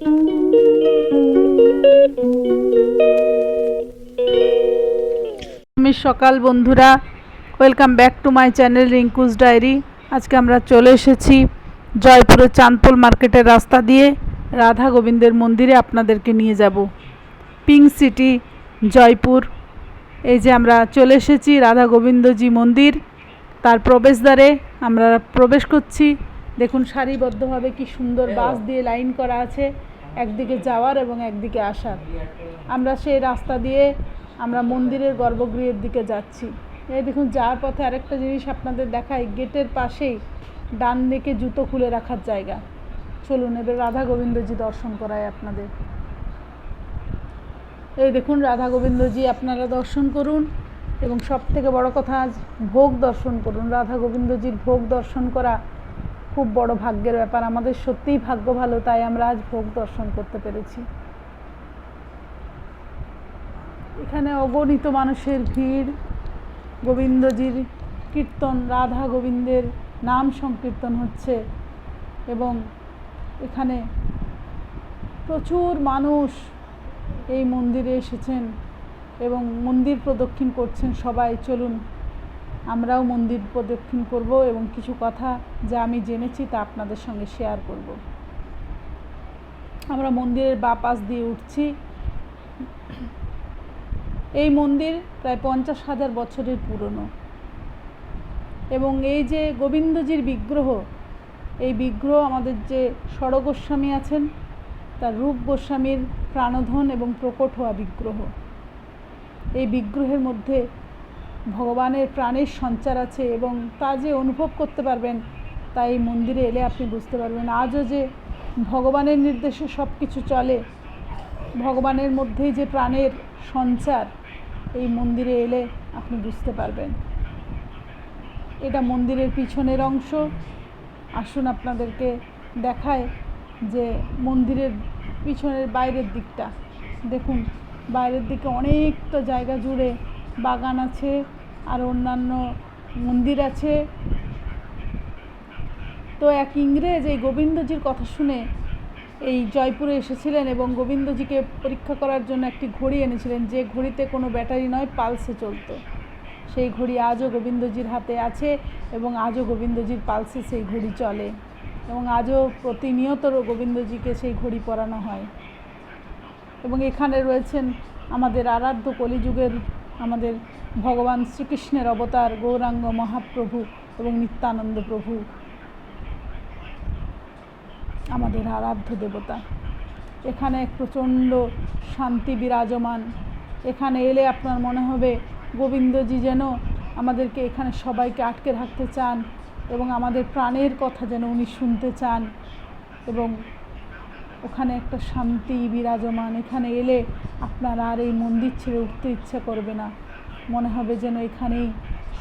আমি সকাল বন্ধুরা। Welcome back to my channel Rinku's diary আজকে আমরা চলে এসেছি জয়পুরের চাঁদপোল মার্কেটের রাস্তা দিয়ে রাধা গোবিন্দের মন্দিরে আপনাদেরকে নিয়ে যাব। Pink city Jaipur. এই যে আমরা চলে এসেছি রাধা গোবিন্দজি মন্দির। তার প্রবেশদ্বারে আমরা প্রবেশ করছি। দেখুন সারিবদ্ধভাবে কি সুন্দর বাস দিয়ে লাইন করা আছে। একদিকে যাওয়ার এবং একদিকে আসার। আমরা সেই রাস্তা দিয়ে আমরা মন্দিরের গর্ভগৃহের দিকে যাচ্ছি। এই দেখুন, যাওয়ার পথে আরেকটা জিনিস আপনাদের দেখাই। গেটের পাশেই ডান দিকে জুতো খুলে রাখার জায়গা। চলুন, এবার রাধা গোবিন্দজি দর্শন করায় আপনাদের। এই দেখুন, রাধা গোবিন্দজি আপনারা দর্শন করুন এবং সব থেকে বড় কথা, আজ ভোগ দর্শন করুন। রাধা গোবিন্দজির ভোগ দর্শন করা খুব বড় ভাগ্যের ব্যাপার। আমাদের সত্যিই ভাগ্য ভালো, তাই আমরা আজ ভোগ দর্শন করতে পেরেছি। এখানে অগণিত মানুষের ভিড়, গোবিন্দজির কীর্তন, রাধা গোবিন্দের নাম সংকীর্তন হচ্ছে এবং এখানে প্রচুর মানুষ এই মন্দিরে এসেছেন এবং মন্দির প্রদক্ষিণ করছেন সবাই। চলুন আমরাও মন্দির প্রদক্ষিণ করব এবং কিছু কথা যা আমি জেনেছি তা আপনাদের সঙ্গে শেয়ার করব। আমরা মন্দিরের বা পাশ দিয়ে উঠছি। এই মন্দির প্রায় পঞ্চাশ হাজার বছরের পুরনো। এবং এই যে গোবিন্দজির বিগ্রহ, এই বিগ্রহ আমাদের যে ষড় গোস্বামী আছেন, তার রূপ গোস্বামীর প্রাণধন এবং প্রকট হওয়া বিগ্রহ। এই বিগ্রহের মধ্যে ভগবানের প্রাণের সঞ্চার আছে এবং তা যে অনুভব করতে পারবেন, তা এই মন্দিরে এলে আপনি বুঝতে পারবেন। আজও যে ভগবানের নির্দেশে সব কিছু চলে, ভগবানের মধ্যেই যে প্রাণের সঞ্চার, এই মন্দিরে এলে আপনি বুঝতে পারবেন। এটা মন্দিরের পিছনের অংশ। আসুন আপনাদেরকে দেখায় যে মন্দিরের পিছনের বাইরের দিকটা। দেখুন, বাইরের দিকে অনেকটা জায়গা জুড়ে বাগান আছে। আর অন্যান্য মন্দির আছে। তো এক ইংরেজ এই গোবিন্দজির কথা শুনে এই জয়পুরে এসেছিলেন এবং গোবিন্দজিকে পরীক্ষা করার জন্য একটি ঘড়ি এনেছিলেন। যে ঘড়িতে কোনো ব্যাটারি নয়, পালসে চলতো। সেই ঘড়ি আজও গোবিন্দজির হাতে আছে এবং আজও গোবিন্দজির পালসে সেই ঘড়ি চলে এবং আজও প্রতিনিয়ত গোবিন্দজিকে সেই ঘড়ি পরানো হয়। এবং এখানে রয়েছেন আমাদের আরাধ্য কলিযুগের আমাদের ভগবান শ্রীকৃষ্ণের অবতার গৌরাঙ্গ মহাপ্রভু এবং নিত্যানন্দ প্রভু, আমাদের আরাধ্য দেবতা। এখানে প্রচণ্ড শান্তি বিরাজমান। এখানে এলে আপনার মনে হবে, গোবিন্দজি যেন আমাদেরকে এখানে সবাইকে আটকে রাখতে চান এবং আমাদের প্রাণের কথা যেন উনি শুনতে চান। এবং ওখানে একটা শান্তি বিরাজমান। এখানে এলে আপনার আর এই মন্দির ছেড়ে উঠতে ইচ্ছে করবে না। মনে হবে যেন এখানেই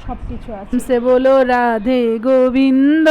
সব কিছু আছে। সে বলো রাধে গোবিন্দ।